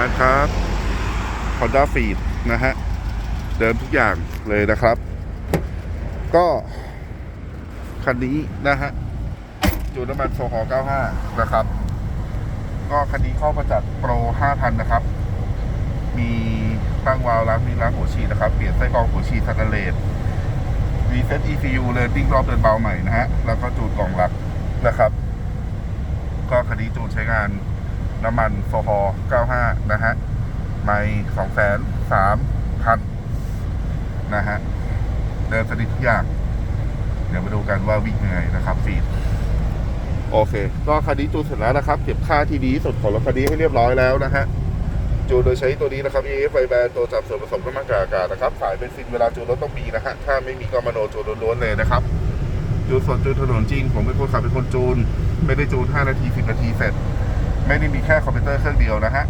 าร์ทครับ Honda f e e d นะฮะ เดิมทุกอย่างเลยนะครับ ก็คันนี้นะฮะ จูนน้ำมันโซฮอ95 นะครับ ก็คันนี้เข้ามาจัดโปร 5,000 นะครับ มีตั้งวาล์วล้างมีล้างหัวฉีดนะครับ เปลี่ยนไส้กรองหัวฉีดสแตนเลสรีเซ็ต ECU เลยปิ้งรอบเดินเบาใหม่นะฮะ แล้วก็จูนกล่องหลักนะครับ ก็คันนี้จูนใช้งาน น้ำมันโซฮอล์95 นะฮะ ไม่สองแสนสามพันนะฮะ เดินสนิททุกอย่าง เดี๋ยวมาดูกันว่าวิ่งยังไงนะครับฟีดโอเค ก็คันนี้จูนเสร็จแล้วนะครับ เก็บค่าที่ดีสุดของรถคันนี้ให้เรียบร้อยแล้วนะฮะ จูนโดยใช้ตัวนี้นะครับ EF ไฟแบนตัวจับส่วนผสมน้ำมันกากากาศนะครับ สายเบนซินเวลาจูนรถต้องมีนะฮะ ถ้าไม่มีก็มโนจูนล้วนๆเลยนะครับจูนสดจูนถนนจริง ผมเป็นคนขับเป็นคนจูน ไม่ได้จูน 5 นาที 10 นาทีเสร็จ ไม่ได้มีแค่คอมพิวเตอร์เครื่องเดียวนะฮะ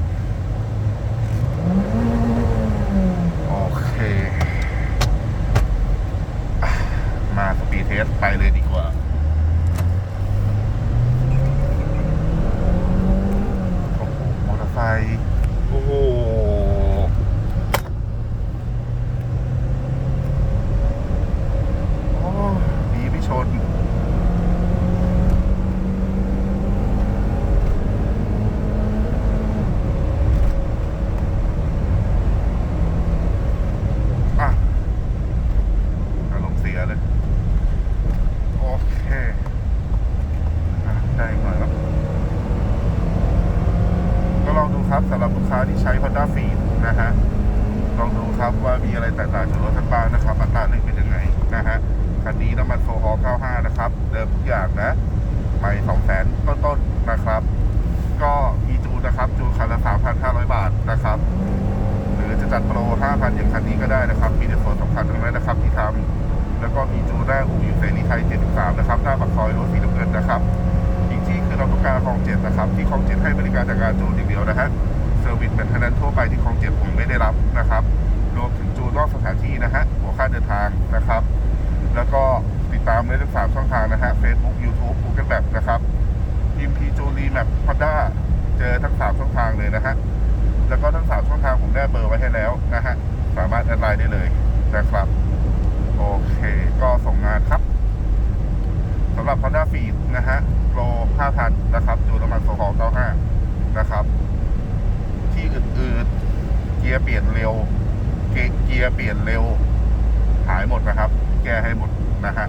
โอเค มาสปีดเทสไปเลยดีกว่า โอ้โห มอเตอร์ไซค์โอ้โห โอ้ดีไม่ชน อะอารมณ์เสียเลย โอเคอะได้อีกหน่อยแล้ว ก็ลองดู ครับสำหรับลูกค้าที่ใช้ Honda f e e d นะฮะลองดูครับว่ามีอะไรแตกต่างจากรถทั้งบ้านนะครับอัตราเร่งเป็นยังไงนะฮะคันนี้น้ำมันโซฮอล95 นะครับ เดิมทุกอย่างนะไม่2แสนต้นๆนะครับ ก็มีจูนนะครับ จูนคันละ 3,500 บาทนะครับ หรือจะจัดโปร 5,000 อย่างคันนี้ก็ได้นะครับ มีในส่วนสำคัญทั้งนั้นนะครับที่ทำ กที่คือเราต้องการคลองเจ็ดนะครับ ที่คลองเจ็ดให้บริการจากการจูนอย่างเดียวนะฮะเซอร์วิสเป็นทนันทั่วไปที่คลองเจ็ดผมไม่ได้รับนะครับ รวมถึงจูนนอกสถานที่นะฮะหัวค่าเดินทางนะครับ แล้วก็ติดตามได้ทั้งสามช่องทางนะฮะ Facebook YouTube Google Map นะครับพิมพีจูรีแมปพอด้าเจอทั้งสามช่องทางเลยนะฮะแล้วก็ทั้งสามช่องทางผมได้เบอร์ไว้ให้แล้วนะฮะสามารถแอดไลน์ได้เลยนะครับ โอเค ก็ส่งงานครับำหรับ Honda f e e d นะฮะโปร5,000 นะครับ ดูประมาณโซฮอล95 นะครับ ที่อืดๆ เกียร์เปลี่ยนเร็ว เกียร์เปลี่ยนเร็ว หายหมดนะครับ แก้ให้หมดนะฮะ